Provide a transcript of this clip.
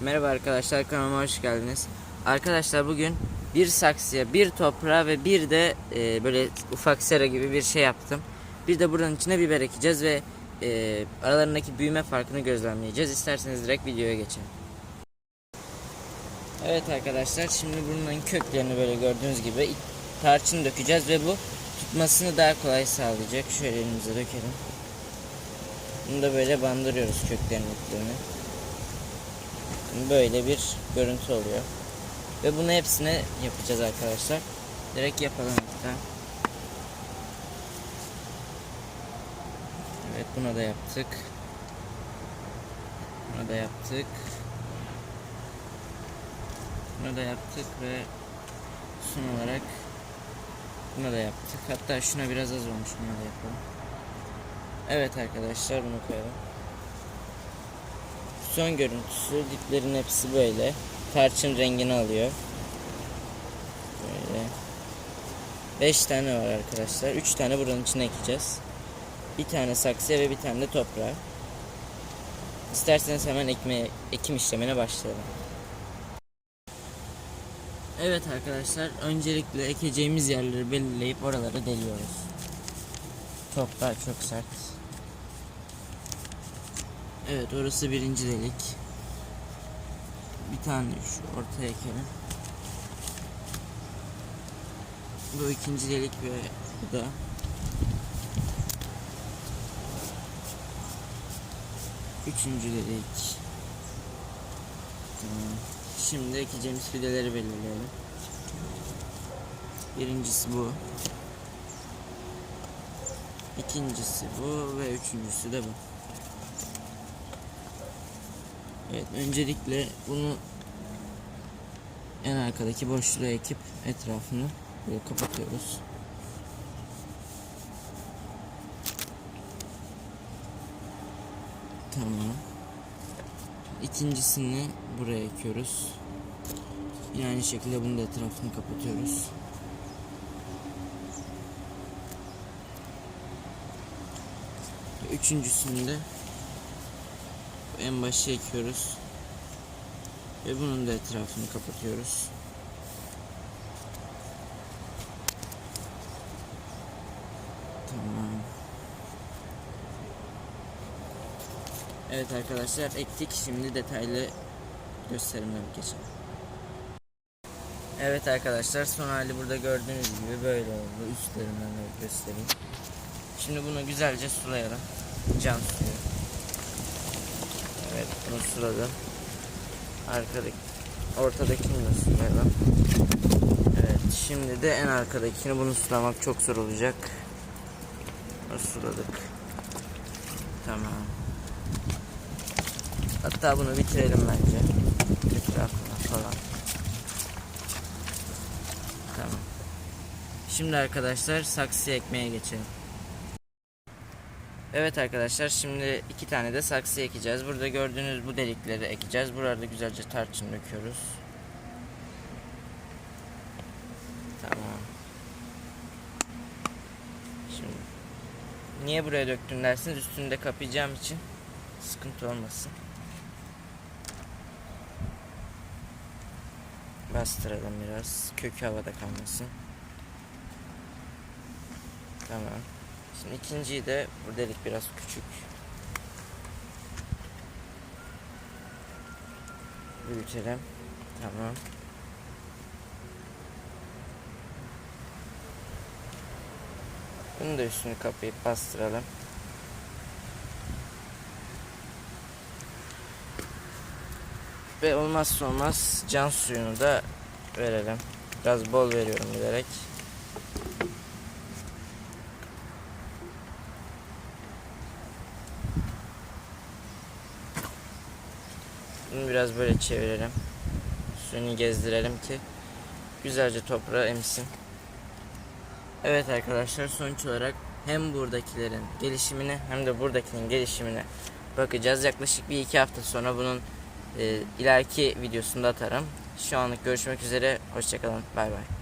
Merhaba arkadaşlar kanalıma hoş geldiniz. Arkadaşlar bugün bir saksıya, bir toprağa ve bir de e, böyle ufak sera gibi bir şey yaptım. Bir de buranın içine biber ekeceğiz ve e, aralarındaki büyüme farkını gözlemleyeceğiz. İsterseniz direkt videoya geçelim. Evet arkadaşlar şimdi bunun köklerini böyle gördüğünüz gibi tarçın dökeceğiz ve bu tutmasını daha kolay sağlayacak. Şöyle elimize dökelim. Bunu da böyle bandırıyoruz köklerin uçlarını. Böyle bir görüntü oluyor. Ve bunu hepsine yapacağız arkadaşlar. Direkt yapalım hatta. Evet buna da yaptık. Buna da yaptık. Buna da yaptık ve son olarak buna da yaptık. Hatta şuna biraz az olmuş buna da yapalım. Evet arkadaşlar bunu koyalım. Son görüntüsü diplerin hepsi böyle. Tarçın rengini alıyor. Böyle. 5 tane var arkadaşlar. 3 tane buranın içine ekeceğiz. Bir tane saksıya ve bir tane de toprağa. İsterseniz hemen ekme, ekim işlemine başlayalım. Evet arkadaşlar öncelikle ekeceğimiz yerleri belirleyip oraları deliyoruz. Toplar çok sert. Evet orası birinci delik. Bir tane şu ortaya ekelim. Bu ikinci delik ve bu da. Üçüncü delik. Şimdi ekeceğimiz fideleri belirleyelim. Birincisi bu. İkincisi bu ve üçüncüsü de bu. Evet öncelikle bunu en arkadaki boşluğa ekip etrafını böyle kapatıyoruz. Tamam. İkincisini buraya ekiyoruz. Yine aynı şekilde bunu da etrafını kapatıyoruz. Üçüncüsünü de en başa ekiyoruz. Ve bunun da etrafını kapatıyoruz. Tamam. Evet arkadaşlar ektik. Şimdi detaylı gösterimle geçelim. Evet arkadaşlar son hali burada gördüğünüz gibi böyle oldu. Üstlerinden de göstereyim. Şimdi bunu güzelce sulayalım. Can suyu. Evet bunu suladım. Arkadaki ortadakini de sulayalım. Evet şimdi de en arkadakini bunu sulamak çok zor olacak. Bunu suladık. Tamam. Hatta bunu bitirelim bence. Etrafına falan. Tamam. Şimdi arkadaşlar saksı ekmeye geçelim. Evet arkadaşlar şimdi iki tane de saksı ekeceğiz. Burada gördüğünüz bu delikleri ekeceğiz. Burada güzelce tarçın döküyoruz. Tamam. Şimdi niye buraya döktün dersiniz üstünde kapayacağım için sıkıntı olmasın. Bastıralım biraz. Kökü havada kalmasın. Tamam. Şimdi ikinciyi de bu delik biraz küçük. Büyütelim. Tamam. Bunu da üstünü kapayıp bastıralım. Ve olmazsa olmaz can suyunu da verelim. Biraz bol veriyorum bilerek. Bunu biraz böyle çevirelim. Suyunu gezdirelim ki güzelce toprağa emsin. Evet arkadaşlar sonuç olarak hem buradakilerin gelişimine hem de buradakinin gelişimine bakacağız. Yaklaşık bir iki hafta sonra bunun e, ileriki videosunda atarım. Şu anlık görüşmek üzere. Hoşçakalın. Bay bay.